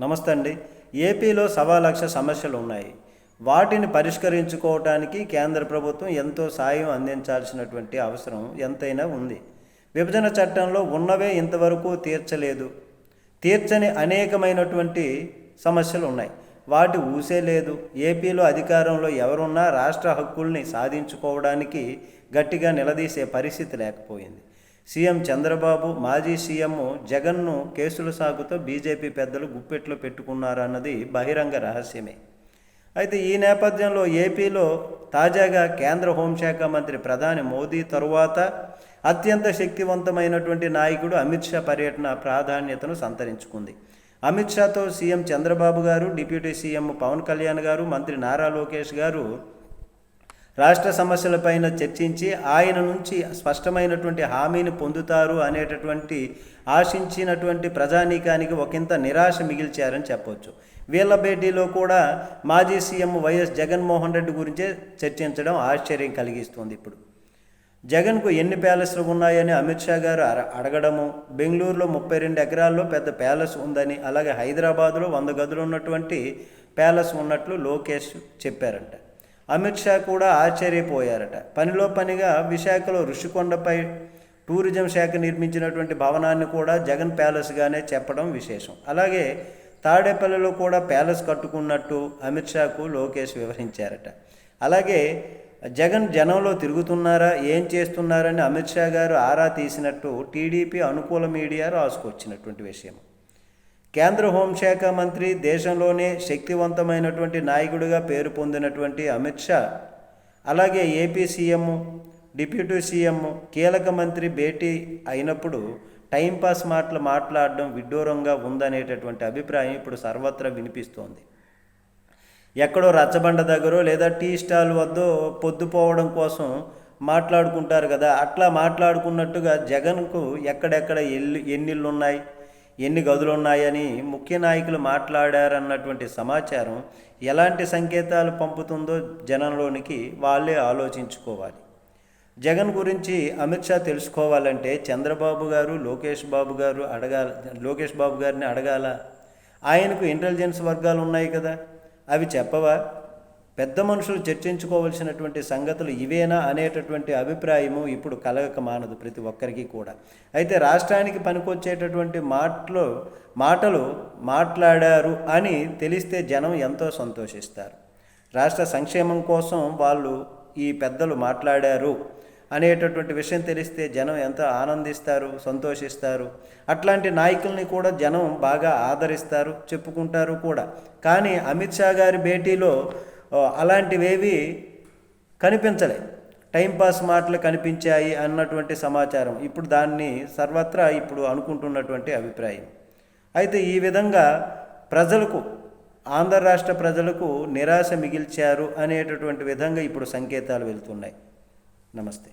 నమస్తే అండి. ఏపీలో సవా లక్ష సమస్యలు ఉన్నాయి. వాటిని పరిష్కరించుకోవటానికి కేంద్ర ప్రభుత్వం ఎంతో సాయం అందించాల్సినటువంటి అవసరం ఎంతైనా ఉంది. విభజన చట్టంలో ఉన్నవే ఇంతవరకు తీర్చలేదు. తీర్చని అనేకమైనటువంటి సమస్యలు ఉన్నాయి. వాటి ఊసే లేదు. ఏపీలో అధికారంలో ఎవరున్నా రాష్ట్ర హక్కుల్ని సాధించుకోవడానికి గట్టిగా నిలదీసే పరిస్థితి లేకపోయింది. సీఎం చంద్రబాబు మాజీ సీఎం జగన్ను కేసుల సాగుతో బీజేపీ పెద్దలు గుప్పెట్లో పెట్టుకున్నారన్నది బహిరంగ రహస్యమే. అయితే ఈ నేపథ్యంలో ఏపీలో తాజాగా కేంద్ర హోంశాఖ మంత్రి ప్రధాని మోదీ తరువాత అత్యంత శక్తివంతమైనటువంటి నాయకుడు అమిత్ షా పర్యటన ప్రాధాన్యతను సంతరించుకుంది. అమిత్ షాతో సీఎం చంద్రబాబు గారు డిప్యూటీ సీఎం పవన్ కళ్యాణ్ గారు మంత్రి నారా లోకేష్ గారు రాష్ట్ర సమస్యలపైన చర్చించి ఆయన నుంచి స్పష్టమైనటువంటి హామీని పొందుతారు అనేటటువంటి ఆశించినటువంటి ప్రజానీకానికి ఒకంత నిరాశ మిగిల్చారని చెప్పవచ్చు వీళ్ళ భేటీలో కూడా మాజీ సీఎం వైఎస్ జగన్మోహన్ రెడ్డి గురించే చర్చించడం ఆశ్చర్యం కలిగిస్తుంది ఇప్పుడు. జగన్కు ఎన్ని ప్యాలెస్లు ఉన్నాయని అమిత్ షా గారు అడగడము బెంగళూరులో ముప్పై రెండు ఎకరాల్లో పెద్ద ప్యాలెస్ ఉందని అలాగే హైదరాబాదులో వంద గదులు ఉన్నటువంటి ప్యాలెస్ ఉన్నట్లు లోకేష్ చెప్పారంట. అమిత్ షా కూడా ఆశ్చర్యపోయారట. పనిలో పనిగా విశాఖలో ఋషికొండపై టూరిజం శాఖ నిర్మించినటువంటి భవనాన్ని కూడా జగన్ ప్యాలెస్గానే చెప్పడం విశేషం. అలాగే తాడేపల్లిలో కూడా ప్యాలెస్ కట్టుకున్నట్టు అమిత్ షాకు లోకేష్ వివరించారట. అలాగే జగన్ జనంలో తిరుగుతున్నారా ఏం చేస్తున్నారని అమిత్ షా గారు ఆరా తీసినట్టు టీడీపీ అనుకూల మీడియా రాసుకొచ్చినటువంటి విషయం కేంద్ర హోంశాఖ మంత్రి దేశంలోనే శక్తివంతమైనటువంటి నాయకుడిగా పేరు పొందినటువంటి అమిత్ షా అలాగే ఏపీ సీఎం డిప్యూటీ సీఎం కీలక మంత్రి భేటీ అయినప్పుడు టైంపాస్ మాటలు మాట్లాడడం విడ్డూరంగా ఉందనేటటువంటి అభిప్రాయం ఇప్పుడు సర్వత్రా వినిపిస్తోంది. ఎక్కడో రచ్చబండ దగ్గర లేదా టీ స్టాల్ వద్ద పొద్దుపోవడం కోసం మాట్లాడుకుంటారు కదా అట్లా మాట్లాడుకున్నట్టుగా జగన్కు ఎక్కడెక్కడ ఎల్లు ఎన్నిళ్ళు ఉన్నాయి ఎన్ని గదులు ఉన్నాయని ముఖ్య నాయకులు మాట్లాడారన్నటువంటి సమాచారం ఎలాంటి సంకేతాలు పంపుతుందో జనంలోనికి వాళ్ళే ఆలోచించుకోవాలి. జగన్ గురించి అమిత్ షా తెలుసుకోవాలంటే చంద్రబాబు గారు లోకేష్ బాబు గారు అడగాల లోకేష్ బాబు గారిని అడగాల. ఆయనకు ఇంటెలిజెన్స్ వర్గాలు ఉన్నాయి కదా. అవి చెప్పవా? పెద్ద మనుషులు చర్చించుకోవలసినటువంటి సంగతులు ఇవేనా అనేటటువంటి అభిప్రాయము ఇప్పుడు కలగక మానదు ప్రతి ఒక్కరికి కూడా. అయితే రాష్ట్రానికి పనికొచ్చేటటువంటి మాటలు మాటలు మాట్లాడారు అని తెలిస్తే జనం ఎంతో సంతోషిస్తారు. రాష్ట్ర సంక్షేమం కోసం వాళ్ళు ఈ పెద్దలు మాట్లాడారు అనేటటువంటి విషయం తెలిస్తే జనం ఎంత ఆనందిస్తారు సంతోషిస్తారు. అట్లాంటి నాయకుల్ని కూడా జనం బాగా ఆదరిస్తారు చెప్పుకుంటారు కూడా. కానీ అమిత్ షా గారి భేటీలో అలాంటివేవి కనిపించలే. టైంపాస్ మాటలు కనిపించాయి అన్నటువంటి సమాచారం. ఇప్పుడు దాన్ని సర్వత్రా ఇప్పుడు అనుకుంటున్నటువంటి అభిప్రాయం. అయితే ఈ విధంగా ప్రజలకు ఆంధ్ర రాష్ట్ర ప్రజలకు నిరాశ మిగిల్చారు అనేటటువంటి విధంగా ఇప్పుడు సంకేతాలు వెళ్తున్నాయి. నమస్తే.